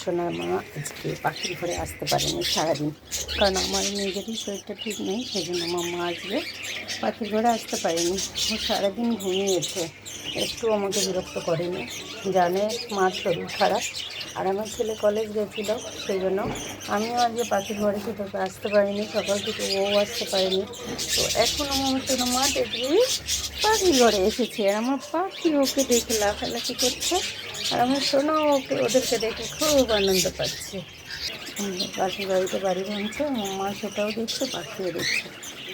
সোনার মা আজকে পাখির ঘরে আসতে পারেনি সারাদিন। কারণ আমার নিজেরই শরীরটা ঠিক নেই সেই জন্য আমার মা আজকে পাখির ঘরে আসতে পারেনি। ও সারাদিন ঘুমিয়েছে একটু আমাকে বিরক্ত করেনি। জানে মার শরীর খারাপ, আর আমার ছেলে কলেজ গেছিল সেই জন্য আমিও আজকে পাখির ঘরে সেটাতে আসতে পারিনি, সকাল থেকে ও আসতে পারেনি। তো এখন আমার সোনা মা দেখবি, পাখির ঘরে এসেছে। আর আমার পাখি ওকে দেখে লাফালাফি করছে। আর আমার সোনা ওকে, ওদেরকে দেখে খুব আনন্দ পাচ্ছে। পাখির বাড়িতে বাড়ি ভাঙছে, মা সেটাও দেখছে পাখিও দেখছে।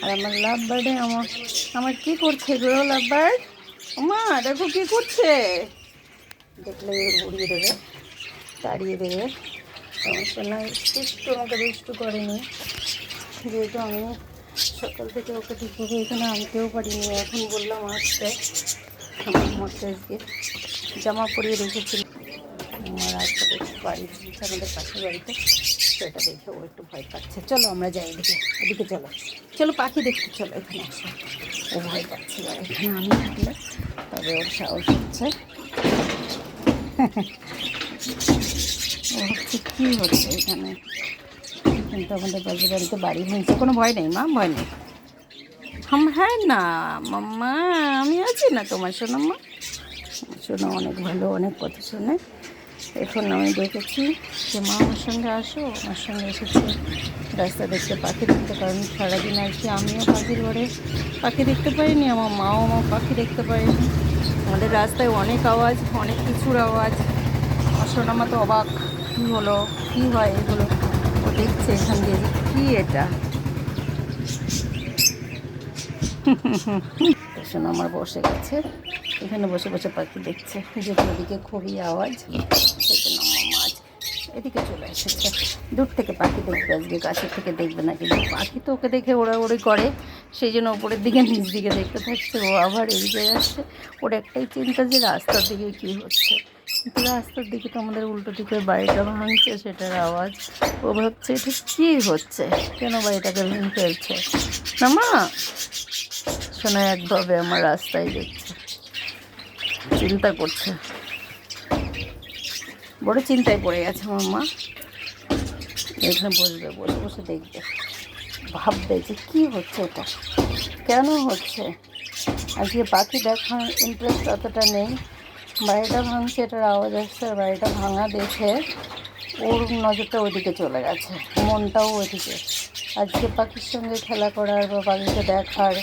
আর আমার লাভ বার্ডে আমার আমার কী করছে গো লাভ বার্ড মা, দেখো কী করছে। দেখলে উড়িয়ে দেবে, তাড়িয়ে দেবে। আমার সোনা একটু আমাকে দুষ্টু করেনি। যেহেতু আমি সকাল থেকে ওকে ঠিক ঠিকভাবে এখানে আনতেও পারিনি, এখন বললাম আসতে। আমার আজকে জামা পরিয়ে রেখেছিল। আমার ঢুকছে আমাদের পাশের বাড়িতে। সেটা দেখে ও একটু ভয় পাচ্ছে। চলো আমরা যাই এদিকে এদিকে চলো। চলো পাখি দেখতে, চলো এখানে আসো। ও ভয় পাচ্ছে এখানে আমি থাকলে তবে ওর সাহস হচ্ছে। ও হচ্ছে কী হচ্ছে এখানে? কিন্তু আমাদের বাড়িতে বাড়ি হয়েছে। কোনো ভয় নেই মা, ভয় নেই। হাম হ্যাঁ না, মাম্মা, আমি আছি না তোমার সোনাম্মা। শোনো, অনেক ভালো, অনেক কথা শোনে। এখন আমি দেখেছি যে মা আমার সঙ্গে আসো, আমার সঙ্গে এসেছে। রাস্তা দেখতে পাখি দেখতে, কারণ সারাদিন আর কি আমিও পাখির ঘরে পাখি দেখতে পাইনি, আমার মাও আমার পাখি দেখতে পাইনি। আমাদের রাস্তায় অনেক আওয়াজ, অনেক কিছুর আওয়াজ। আমার সোনামা তো অবাক, কী হলো, কী হয় এগুলো? ও দেখছে এখান দিয়ে কী এটা? শোনো আমার বসে গেছে। এখানে বসে বসে পাখি দেখছে। যে ওদিকে খুবই আওয়াজ। সেই জন্য আমার মাছ এদিকে চলে এসেছে। দূর থেকে পাখি দেখবে, আজকে কাছের থেকে দেখবে না কিন্তু পাখি তো ওকে দেখে ওড়াউড়ি করে। সেই জন্য ওপরের দিকে, নিচ দিকে দেখতে থাকছে। ও আবার এদিকে যাচ্ছে ওর একটাই চিন্তা যে রাস্তার দিকে কী হচ্ছে। কিন্তু রাস্তার দিকে তো আমাদের উল্টো দিকে বাড়িটা ভাঙছে, সেটার আওয়াজ। ও ভাবছে, এটা কী হচ্ছে? কেন বাড়িটাকে ভেঙে ফেলছে? না মা শোনা একভাবে আমার রাস্তায় দেখছে চিন্তা করছে। বড় চিন্তায় পড়ে গেছে আমার মা। এখানে বসবে, বসে বসে দেখবে। ভাববে যে কী হচ্ছে এটা? কেন হচ্ছে? আজকে পাখি দেখার ইন্টারেস্ট অতটা নেই। বাড়িটা ভাঙছে, এটার আওয়াজ আসছে বাড়িটা ভাঙা দেখে ওর নজরটা ওইদিকে চলে গেছে। মনটাও ওইদিকে। আজকে পাখির সঙ্গে খেলা করার বা পাখিকে দেখার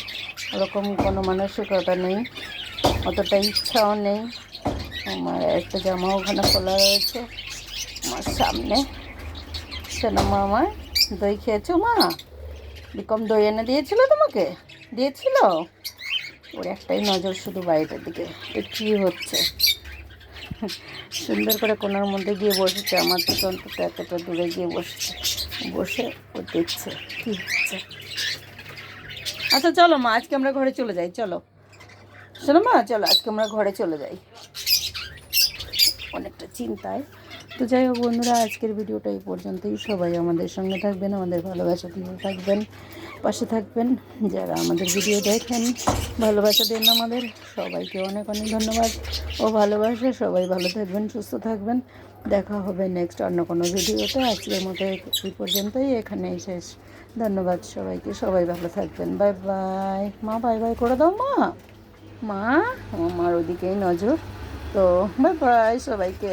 ওরকম কোনো মানসিকতা নেই, অতটা ইচ্ছাও নেই। আমার একটা জামা ওখানে খোলা রয়েছে, আমার সামনে। শোনো মা আমার দই খেয়েছো মা? বিকম দই এনে দিয়েছিল তোমাকে? দিয়েছিল? ওর একটাই নজর শুধু বাড়িটার দিকে, এ কী হচ্ছে? সুন্দর করে কোনার মধ্যে গিয়ে বসেছে, আমার থেকে অন্তত এতটা দূরে গিয়ে বসেছে, বসে ও দেখছে কী হচ্ছে। আচ্ছা চলো মা, আজকে আমরা ঘরে চলে যাই, চলো। শোনো মা, চলো, আজকে আমরা ঘরে চলে যাই। অনেকটা চিন্তায়। তো যাই হোক বন্ধুরা, আজকের ভিডিওটা এই পর্যন্তই। সবাই আমাদের সঙ্গে থাকবেন, আমাদের ভালোবাসা দিয়ে থাকবেন, পাশে থাকবেন। যারা আমাদের ভিডিও দেখেন, ভালোবাসা দেন আমাদের, সবাইকে অনেক অনেক ধন্যবাদ ও ভালোবাসা। সবাই ভালো থাকবেন, সুস্থ থাকবেন। দেখা হবে নেক্সট অন্য কোনো ভিডিওতে। আজকের মতো এই পর্যন্তই, এখানেই শেষ। ধন্যবাদ সবাইকে, সবাই ভালো থাকবেন। বাই বাই মা বাই বাই করে দাও, মা। মা, আমার ওদিকেই নজর। তো বাই বাই সবাইকে।